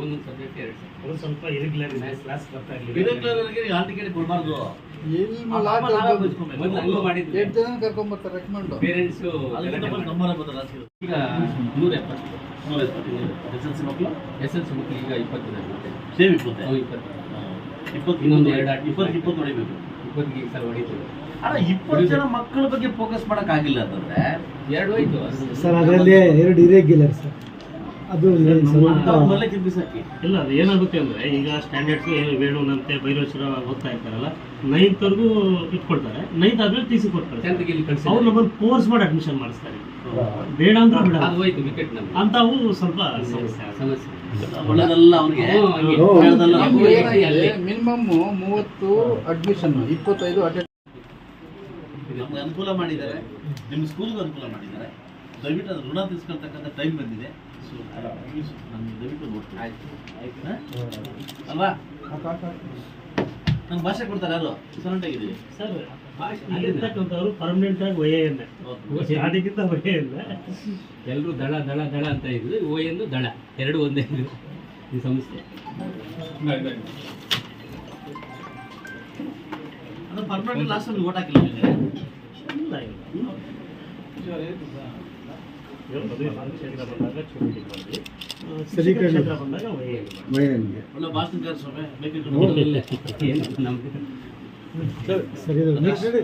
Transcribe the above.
ಒಂದೊಂದು ಸಬ್ಜೆಕ್ಟ್ ಎರಡು ಸ್ವಲ್ಪ ಇರಿಗ್ಯುಲರ್ ಕ್ಲಾಸ್ ಬರ್ತಾ ಇರ್ಲಿಲ್ಲ ಹಾಲ್ ಟಿಕೆಟ್ ಕೊಡಬಾರ್ದು. ಜನ ರೆಕಮೆಂಡ್. ಪೇರೆಂಟ್ಸು. ಈಗ ನೂರ ಎಪ್ಪತ್ತು ನೂರ ಎಪ್ಪತ್ತು. ಎಸ್ ಎಲ್ ಸಿ ಮಕ್ಕಳು ಎಸ್ ಎಲ್ ಸಿ ಮಕ್ಕಳು ಈಗ ಇಪ್ಪತ್ತು ಸೇಮ್ ಇಪ್ಪತ್ತೆ? ಇಪ್ಪತ್ತು. ಇಪ್ಪತ್ತು ಇನ್ನೊಂದು ಎರಡು. ಇಪ್ಪತ್ತು ಇಪ್ಪತ್ತು ಹೊಡಿಬೇಕು. ಇಪ್ಪತ್ತಿಗೆ ಈಗ ಸಲ ಹೊಡಿತೀವಿ. ಅಲ್ಲ ಇಪ್ಪತ್ತು ಜನ ಮಕ್ಕಳ ಬಗ್ಗೆ ಫೋಕಸ್ ಮಾಡಕ್ ಆಗಿಲ್ಲ ಅಂತಂದ್ರೆ ಎರಡು ಹೋಯ್ತು. ಸರ್ ಅದರಲ್ಲಿ ಎರಡು ಇರೆಗ್ಯುಲರ್ ಸರ್. ಅದು ಇಲ್ಲ ಅದು ಏನಾಗುತ್ತೆ ಅಂದ್ರೆ ಈಗ ಸ್ಟ್ಯಾಂಡರ್ಡ್ಸ್ ವೇಣುನಂತೆ ಭೈರವೇಶ್ವರ ಹೋಗ್ತಾ ಇರ್ತಾರಲ್ಲ ನೈನ್ತ್ ವರೆಗೂ ಇಟ್ಕೊಳ್ತಾರೆ ನೈನ್ತ್ ಆದ್ಮೇಲೆ ಟಿ ಸಿ ಕೊಡ್ತಾರೆ. ಅವ್ರು ನಮ್ಮನ್ನು ಫೋರ್ಸ್ ಮಾಡಿ ಅಡ್ಮಿಷನ್ ಮಾಡಿಸ್ತಾರೆ. ಬೇಡ ಅಂತ ಅಂತಾವು ಸ್ವಲ್ಪ ಸಮಸ್ಯೆ ಮಿನಿಮಮ್ ಮೂವತ್ತು ಅಡ್ಮಿಷನ್ ಇಪ್ಪತ್ತೈದು ಅನುಕೂಲ ಮಾಡಿದ್ದಾರೆ. ನಿಮ್ಮ ಸ್ಕೂಲ್ಗೂ ಅನುಕೂಲ ಮಾಡಿದ್ದಾರೆ. ದಯವಿಟ್ಟು ಅದು ಋಣ ತೀರ್ಸ್ಕೊಳ್ತಕ್ಕಂಥ ಟೈಮ್ ಬಂದಿದೆ. ಸೊ ನಾನು ದಯವಿಟ್ಟು ಹಾ? ಅಲ್ವಾ? ನಂಗೆ ಭಾಷೆ ಕೊಡ್ತಾರೆ ಯಾರು? ಆಗಿದ್ದೀವಿ. ಸರ್ ಅಲ್ಲಿರ್ತಕ್ಕಂಥವ್ರು ಪರ್ಮನೆಂಟ್ ಆಗಿ ಒಯ್ಯ ಸ್ಟಾರ್ಟಿಂಗಿಂತ ವಯ ಇಲ್ಲ ಎಲ್ಲರೂ ದಳ ದಳ ದಳ ಅಂತ ಇದ್ರು. ಓ ಎಂದು ದಳ. ಎರಡು ಒಂದೇ ಇದ್ರು. ಈ ಸಂಸ್ಥೆ. ಇಲ್ಲ, ಇಲ್ಲ, ಇಲ್ಲ. ಅದು ಪರ್ಮನೆಂಟ್ ಲಾಸ್ಟ್ ಅಲ್ಲಿ ಓಟ್ ಹಾಕಿಲ್ಲ ನಿಮಗೆ ಇಲ್ಲ ಇಲ್ಲ. ಕ್ಷೇತ್ರ ಬಂದಾಗ ಮಾಡಿ ಸರಿ